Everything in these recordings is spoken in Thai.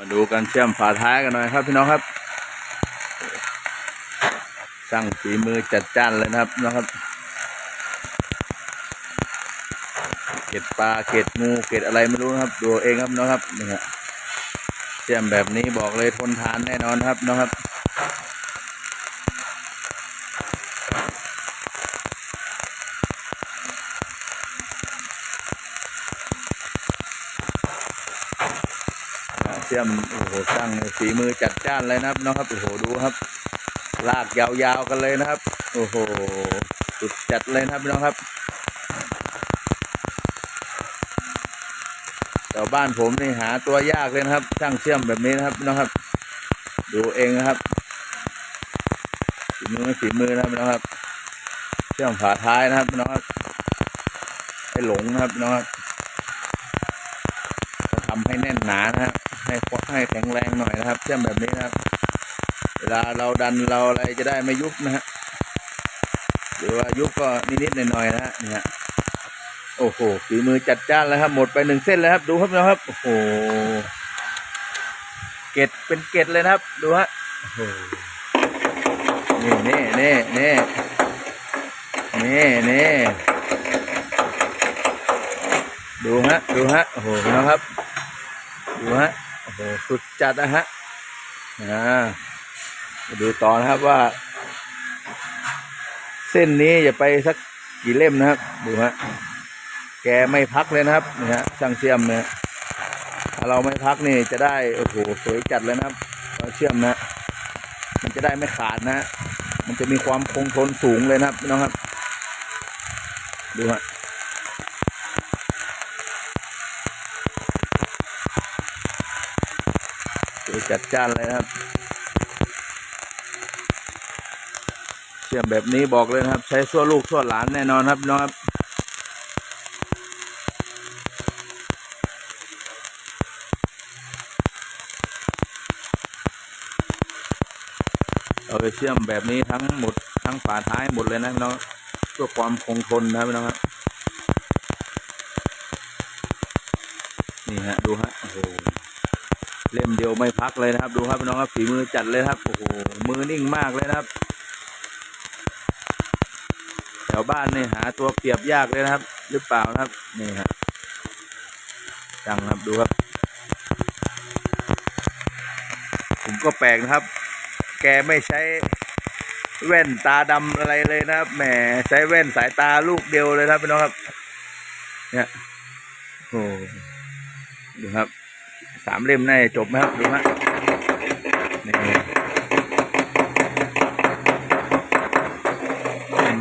มาดูการเชื่อมฝาท้ายกันหน่อยครับพี่น้องครับช่างฝีมือจัดจ้านเลยนะครับน้องครับเกล็ดปลาเกล็ดงูเกล็ดอะไรไม่รู้นะครับ ดูเองครับน้องครับนี่ฮะเชื่อมแบบนี้บอกเลยทนทานแน่นอนครับน้องครับ เชื่อมโอ้โหช่างฝีมือจัดจ้านเลยนะครับน้องครับโอ้โหดูครับ ลากยาวๆกันเลยนะครับ โอ้โหสุดจัดเลยนะครับพี่น้องครับแถวบ้านผมนี่หาตัวยากเลยนะครับ ช่างเชื่อมแบบนี้นะครับพี่น้องครับ ดูเองนะครับฝีมือไม่ฝีมือนะครับพี่น้องครับ เชื่อมฝาท้ายนะครับพี่น้องครับให้หลงนะครับพี่น้องครับทำให้แน่นหนานะฮะ ให้ให้แข็งแรงหน่อยนะครับเชื่อมแบบนี้นะครับ เวลาเราดันเราอะไรจะได้ไม่ยุบนะฮะหรือว่ายุบก็นิดๆหน่อยๆนะฮะเนี่ฮะโอ้โหฝีมือจัดจ้านแล้วครับ หมดไปหนึ่งเส้นแล้วครับ ดูครับนะครับโอ้โหเกล็ดเป็นเกล็ดเลยนะครับ ดูฮะโอ้โหนี่นี่นี่นี่นี่นี่ดูฮะ ดูฮะ โอ้โหนะครับ ดูฮะ โหสุดจัดนะฮะอ่ามาดูต่อนะครับว่า เส้นนี้จะไปสักกี่เล่มนะครับ ดูฮะแกไม่พักเลยนะครับนี่ฮะช่างเชื่อมเนี่ยถ้าเราไม่พักนี่จะได้โอ้โหสวยจัดเลยนะครับเราเชื่อมนะ มันจะได้ไม่ขาดนะ มันจะมีความคงทนสูงเลยนะครับน้องครับ ดูฮะ จัดจ้านเลยนะครับเชื่อมแบบนี้บอกเลยนะครับ ใช้ชั่วลูกชั่วหลานแน่นอนครับน้องครับเราไปเชื่อมแบบนี้ทั้งหมดทั้งฝาท้ายหมดเลยนะน้องเพื่อความคงทนนะครับน้องครับนี่ฮะดูฮะโอ้โห เล่มเดียวไม่พักเลยนะครับ ดูครับพี่น้องครับฝีมือจัดเลยครับโอ้โหมือนิ่งมากเลยนะครับแถวบ้านนี่หาตัวเปรียบยากเลยนะครับ หรือเปล่านะครับนี่ครับจังครับดูครับ ผมก็แปลกนะครับ แกไม่ใช้แว่นตาดำอะไรเลยนะครับแหมใช้แว่นสายตาลูกเดียวเลยครับพี่น้องครับ เนี่ยโอ้ดูครับ สามเล่มน่จบไหมครับดูฮะนี่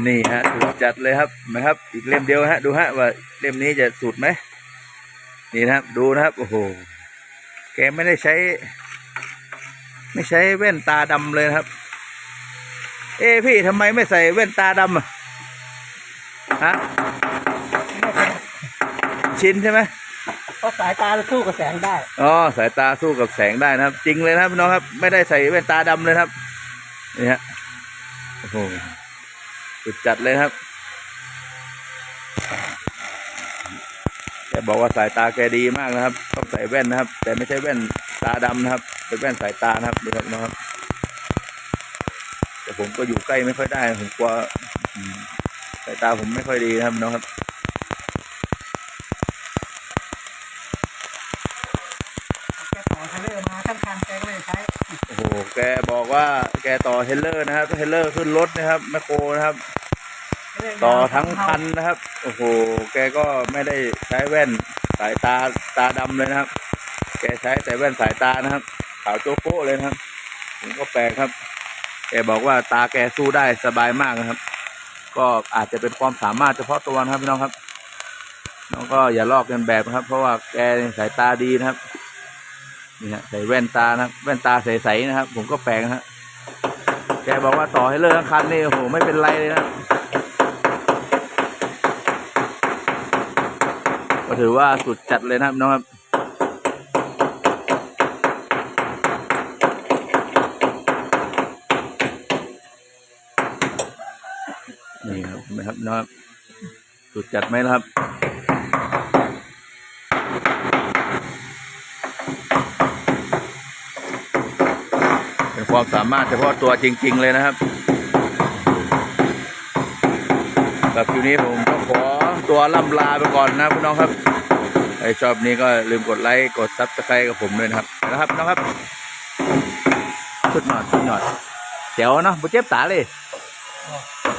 นี่ฮะสุดจัดเลยครับนะครับ อีกเล่มเดียวฮะ ดูฮะว่าเล่มนี้จะสุดไหมนี่นะครับ ดูนะครับโอ้โหแกไม่ได้ใช้ ไม่ใช้แว่นตาดำเลยครับ เอ้พี่ทำไมไม่ใส่แว่นตาดำอะฮะชินใช่ไหม ราะสายตาสู้กับแสงได้อ๋อสายตาสู้กับแสงได้นะครับ จริงเลยนะครับพี่น้องครับ ไม่ได้ใส่แว่นตาดำเลยครับนี่ฮะโอ้โหสุดจัดเลยครับแกบอกว่าสายตาแกดีมากนะครับ ต้องใส่แว่นนะครับ แต่ไม่ใช่แว่นตาดำนะครับเป็นแว่นสายตานะครับดูครับน้องครับ แต่ผมก็อยู่ใกล้ไม่ค่อยได้ผมกลัวสายตาผมไม่ค่อยดีนะครับน้องครับ แกต่อเทเลอร์มาทั้งคันแกก็ไม่ได้ใช้ โอ้โห แกบอก ว่าแกต่อเทรลเลอร์นะครับเทรลเลอร์ขึ้นรถนะครับแมคโครนะครับ ต่อทั้งคันนะครับ โอ้โห แกก็ไม่ได้ใช้แว่นสายตาตาดำเลยนะครับ แกใช้แต่แว่นสายตานะครับ ขาวโจโก้เลยนะครับผมก็แปลกครับ แกบอกว่าตาแกสู้ได้สบายมากนะครับ ก็อาจจะเป็นความสามารถเฉพาะตัวนะครับพี่น้องครับน้องก็อย่าลอกกันแบบนะครับ เพราะว่าแกสายตาดีนะครับ นี่ฮะใส่แว่นตานะแว่นตาใสๆนะครับ ผมก็แปลกนะฮะแกบอกว่าต่อให้เลิกทั้งคันนี่โอ้โหไม่เป็นไรเลยนะครับก็ถือว่าสุดจัดเลยนะครับน้องครับนี่ครับนไหมครับน้องสุดจัดไหมนะครับ ความสามารถเฉพาะตัวจริง ๆ เลยนะครับกับคลิปนี้ผมก็ขอตัวล่ำลาไปก่อนนะพี่น้องครับใครชอบนี้ก็ลืมกดไลค์กดซับสไครต์กับผมด้วยนะครับนะครับพี่น้องครับสุดหน่อยสุดหน่อยเดี๋ยวเนาะบุเจ็บตาเลย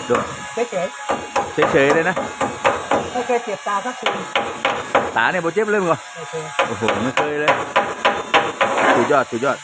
ดูเฉยเฉยๆเลยนะๆไม่เคยเจ็บตาสักทีตาเนี่ยบุเจ็บเลยมั้งไม่เคยโอ้โหไม่เคยเลยสุดยอดสุดยอด